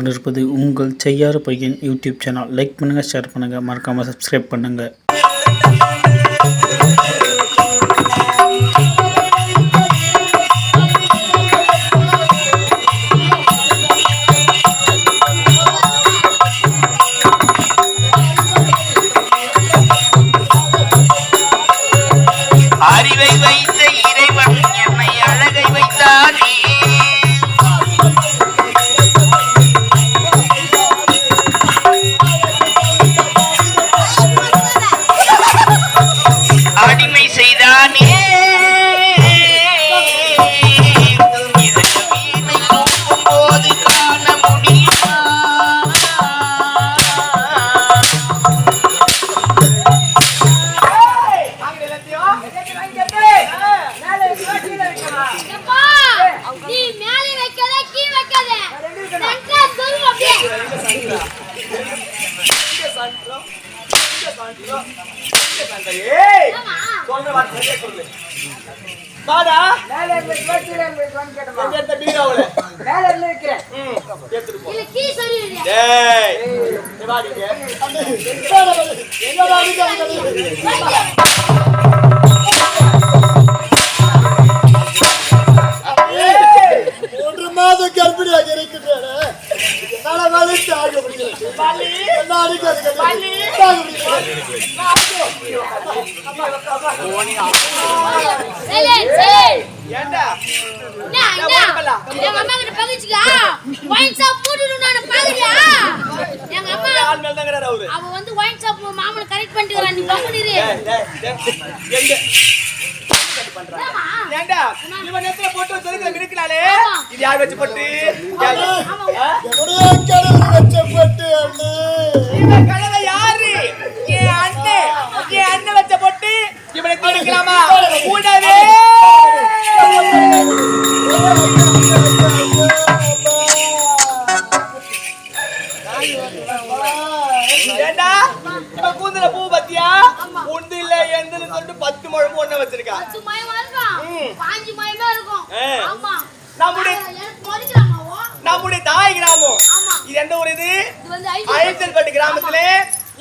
கொண்டிருப்பது உங்கள் செய்யாறு பையன் யூடியூப் சேனல். லைக் பண்ணுங்கள் ஷேர் பண்ணுங்கள் மறக்காமல் சப்ஸ்கிரைப் பண்ணுங்கள் அறிவை வைத்த இறைவன் என்னை அழகை வைத்தானே? இல்ல, கீ சொல்லிடுறியா? மூன்று மாதம் கர்ப்பிணியாக கிட்ட பகிச்சுக்கா? wine shop பூட்டிடும் நானு, பாக்குறியா? எங்க அம்மா, அவ வந்து wine shop மாமனை correct பண்ணிட்டுக்கறா, நீ கம்முனு இரு. ஏம்மா? ஆமா. இது யார் வச்சு போட்டு? வச்ச பட்டு அண்ணே. இந்த யாரு? என் அண்ணன் என் அண்ணன் வச்ச பொட்டு இவனை கூடவே. ஏண்டா? கூந்தல பூ பத்தியா? உண்டு. சொல்லிட்டு பத்து முழம்பு ஒண்ணு வச்சிருக்கா பத்து மயமா இருக்கும். பாஞ்சு மயமா இருக்கும். ஆ. ஆமா. நம்முடைய-? நம்முடைய தாய் கிராமம். இது எந்த ஊர் இது அழைத்தல்பட்டு கிராமத்திலே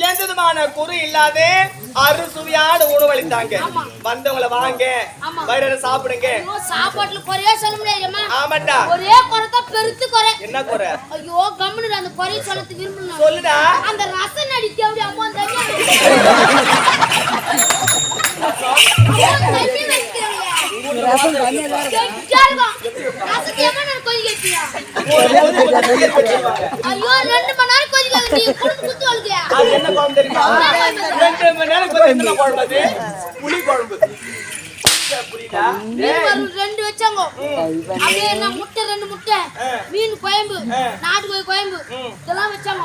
எந்த விதமான குறு இல்லாத அறுசுவையான உணவளித்தாங்க ஆமா. வந்தவங்கள வாங்க. வயிறு சாப்பிடுங்க சாப்பாட்டுல குறையே சொல்ல முடியாதும்மா. ஆமாண்டா ஒரே குறைதான் பெருத்து குறை என்ன குறை ஐயோ கம்முனு அந்த குறைய சொல்லத்து விரும்பணும் சொல்லுடா அந்த ரசம் நடிக்க அப்படி அம்மா ஐயோ ரெண்டு மணி நேரம் நீ குத்து என்ன குழம்பு தெரியுமா ரெண்டு மணி நேரம் குழம்பு அது புளி குழம்பு ரெண்டு வச்சாங்க அப்படியே என்ன முட்டை ரெண்டு முட்டை மீன் குழம்பு நாட்டுக்கோழி குழம்பு இதெல்லாம் வச்சாங்க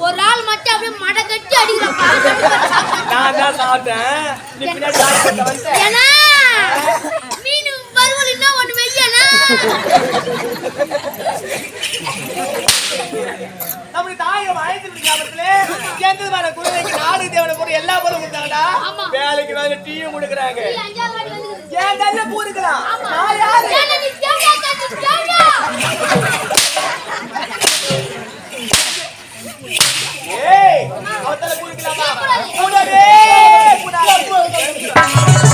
ஒரு ஆள் மட்டும் அப்படியே மடை கட்டி அடிக்கிறான் நான் தான் சாப்பிட்டேன். நீ பின்னாடி ஏன்னா மீன் வறுவல் என்ன ஒண்ணு வெய்யனா ஆயிரத்தி நாடு தேவனை எல்லா பொருளும் கொடுத்தாங்கடா. வேலைக்கு வேலை டீயும் கொடுக்குறாங்க. ஏன் கல்ல பூ இருக்கலாம். நான் யாரு. ஏய் அவத்தல பூ இருக்கலாமா கூடாது ஒரு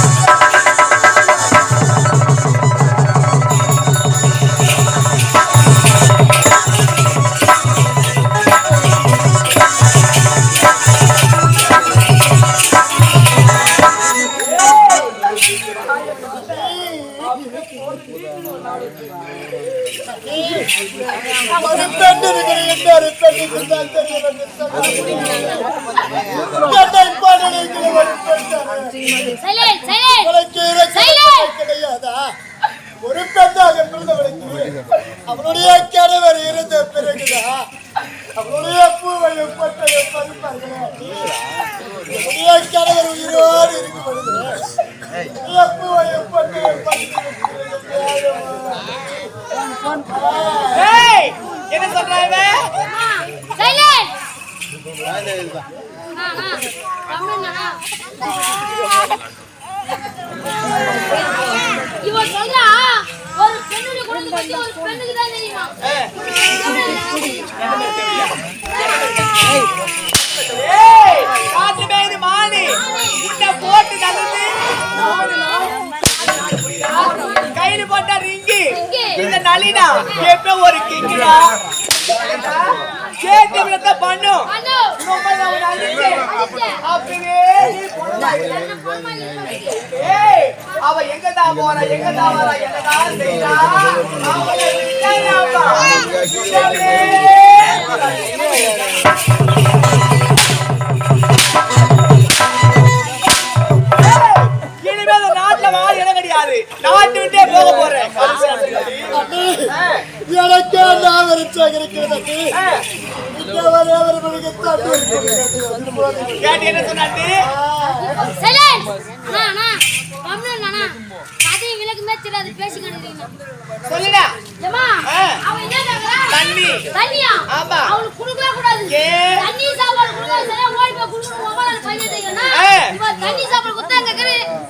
என்ன சொல்றாங்க இவன் சொல்றா ஒரு பெண்ணுடைய குழந்தை பத்தி ஒரு பெண்ணுக்கு தான் தெரியுமா? மாட்டுமே இது மாணி உன்னை போட்டு கலந்து போட்டா ரிங்கி. இந்த நளினா எப்ப ஒரு கிங்கிடா? சேர்த்து விடத்த பண்ணும் அவ எங்க தான் போறா எங்க தான் வரா முடியாது நாட்டு விட்டே போக போறேன். எனக்கே நாவரி சேகரிக்கிறது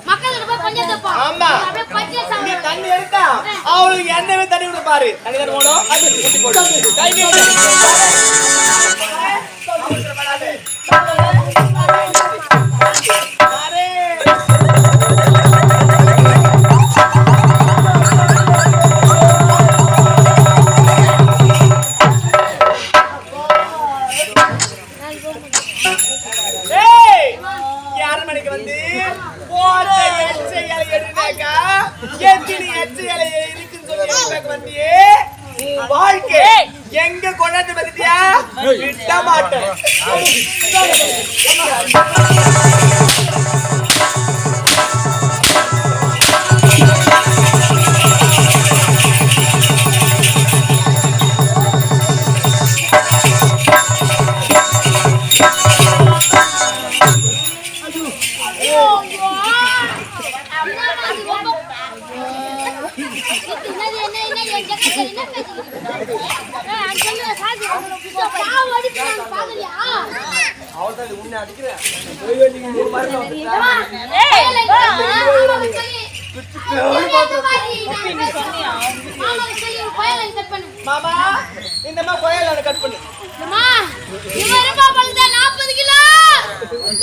மக்கள் பாரு. தனிதான் போடும் அது முட்டி போடும் கை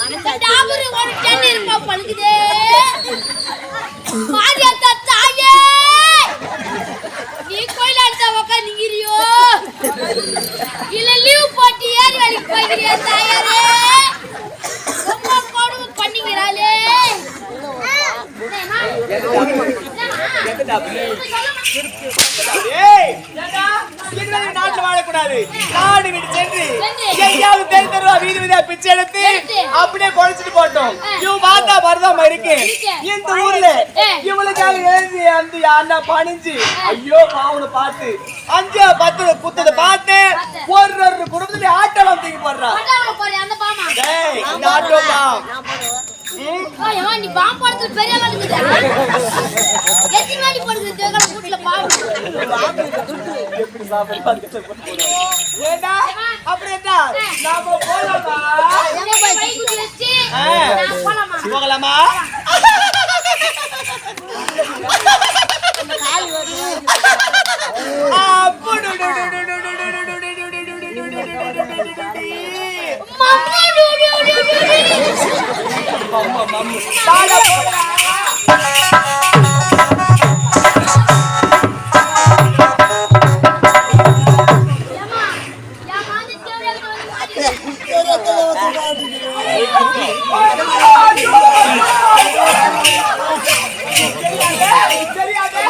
டாபர் ஒரு டன் இருப்பா பழுக்குதே. மாரியா அண்ணா பணிஞ்சு. ஐயோ பாவனை பார்த்து. அஞ்சு பத்து குத்தத பார்த்து ஒரு ஒரு குடும்பத்துல ஆட்டோலாம் தூக்கி போடுறான். இந்த ஆட்டோ பாம்? Oh,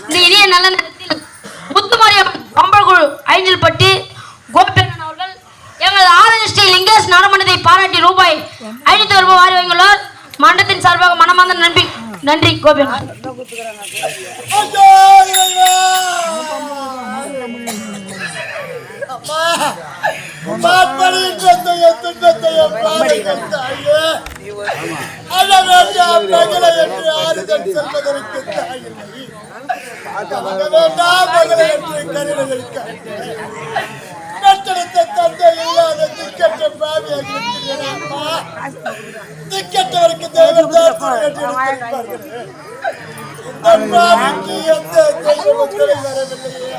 இந்த இனிய நல்ல நேரத்தில் முத்துமாரியம் கம்பல்குழு ஐந்தில்பட்டி கோபியண்ணன் அவர்கள் எங்கள் ஆரஞ்சு ஸ்ரீ லிங்கேஷ் நாடமன்றத்தை பாராட்டி ரூபாய் ஐநூத்தி ரூபாய் வாரி வாங்கியுள்ளார். மன்றத்தின் சார்பாக மனமார்ந்த நன்றி நன்றி கோபியண்ணன் மகளே என்று ஆறுதல் சொல்வதற்கு தாயில்லை. வேண்டாம் என்று தந்தை இல்லாத திக்கற்ற பாவியாக திக்கற்றவருக்கு தெய்வம் தான் எந்த வரவில்லையே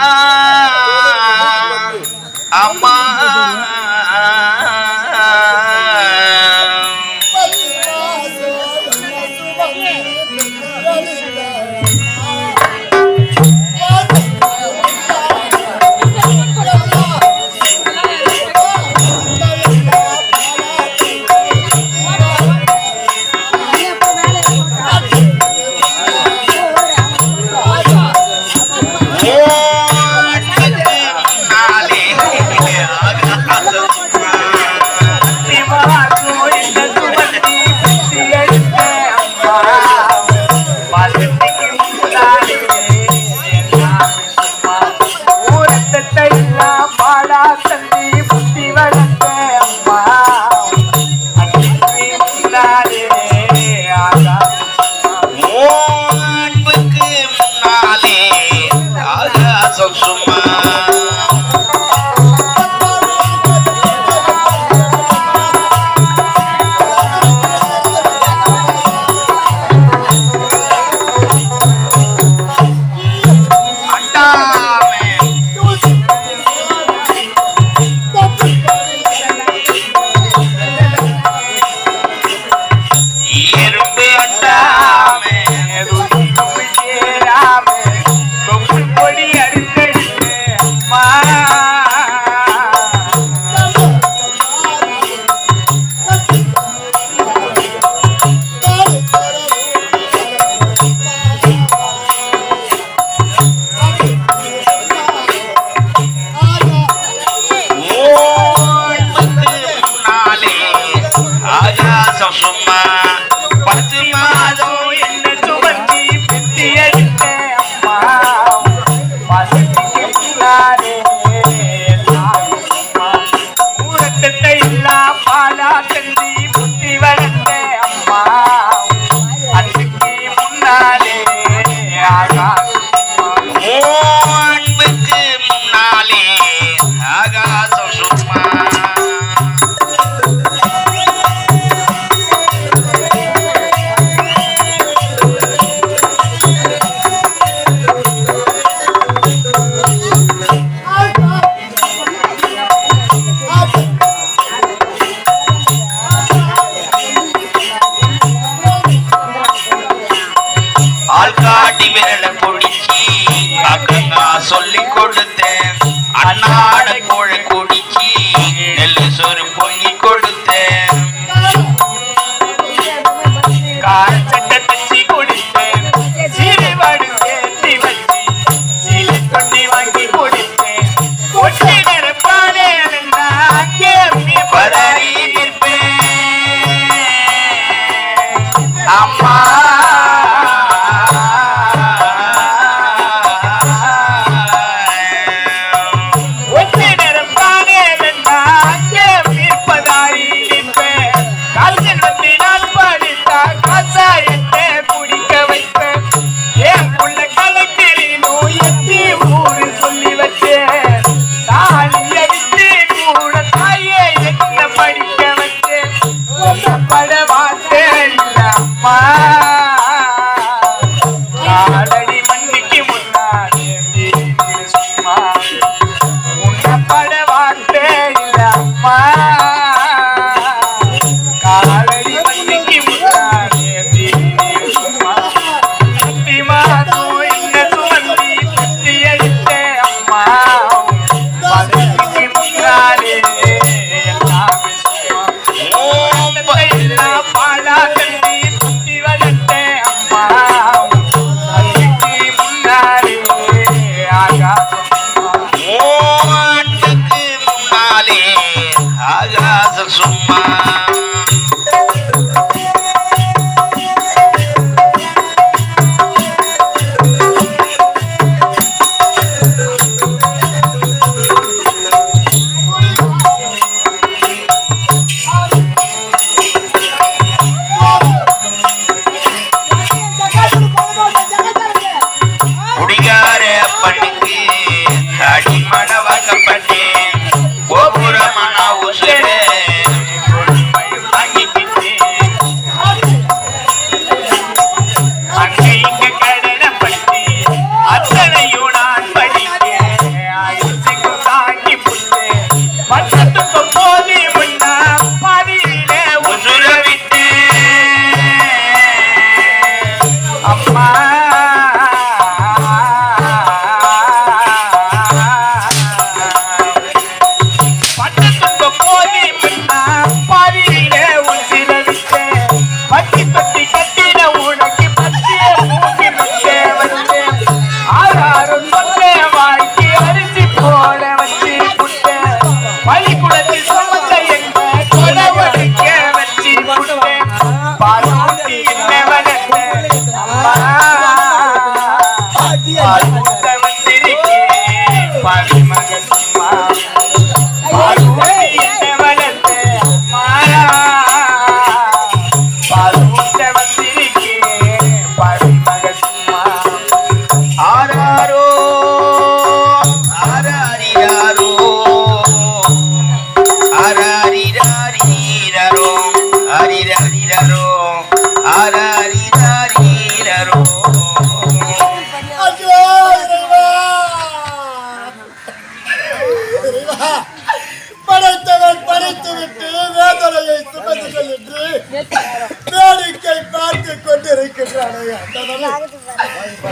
i'm Sans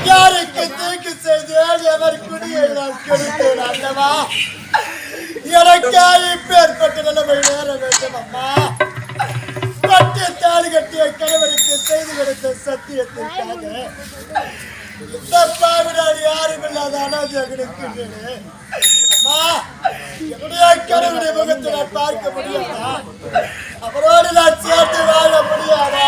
யாருக்கு தீக்கு செய்தேன் எவர் குடியை நான் கெடுத்தேன் அல்லவா எனக்கா இப்பேற்பட்ட நிலைமை நேர வேண்டும் அம்மா. கட்டி தாலி கட்டிய கணவனுக்கு செய்து கொடுத்த சத்தியத்திற்காக இந்த பாவினால் யாரும் இல்லாத அனாஜகனுக்கு அம்மா என்னுடைய கணவனுடைய முகத்தை நான் பார்க்க முடியாதா அவரோடு நான் சேர்ந்து வாழ முடியாதா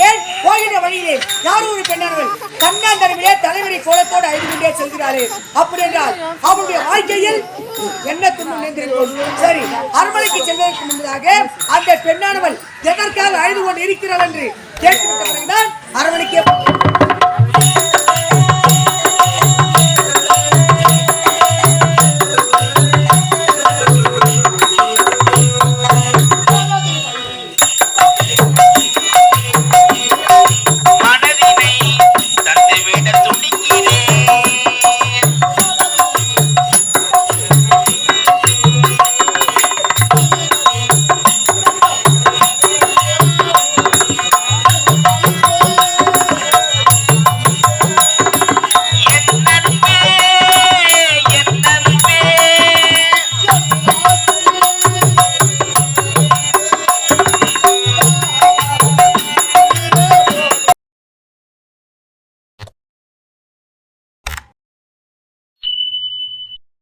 ஏன் போகின்ற வழியிலே? யாரோ ஒரு பெண்ணானவள் கண்ணாந்தரவிலே தலைவரை கோலத்தோடு அழிந்து கொண்டே செல்கிறாரே அப்படி என்றால் அவருடைய வாழ்க்கையில் என்ன துன்பம் சரி அரண்மனைக்கு செல்வதற்கு முன்பதாக அந்த பெண்ணானவள் எதற்காக அழுது கொண்டு இருக்கிறாள் என்று கேட்டுவிட்ட பிறகுதான் அரண்மனைக்கே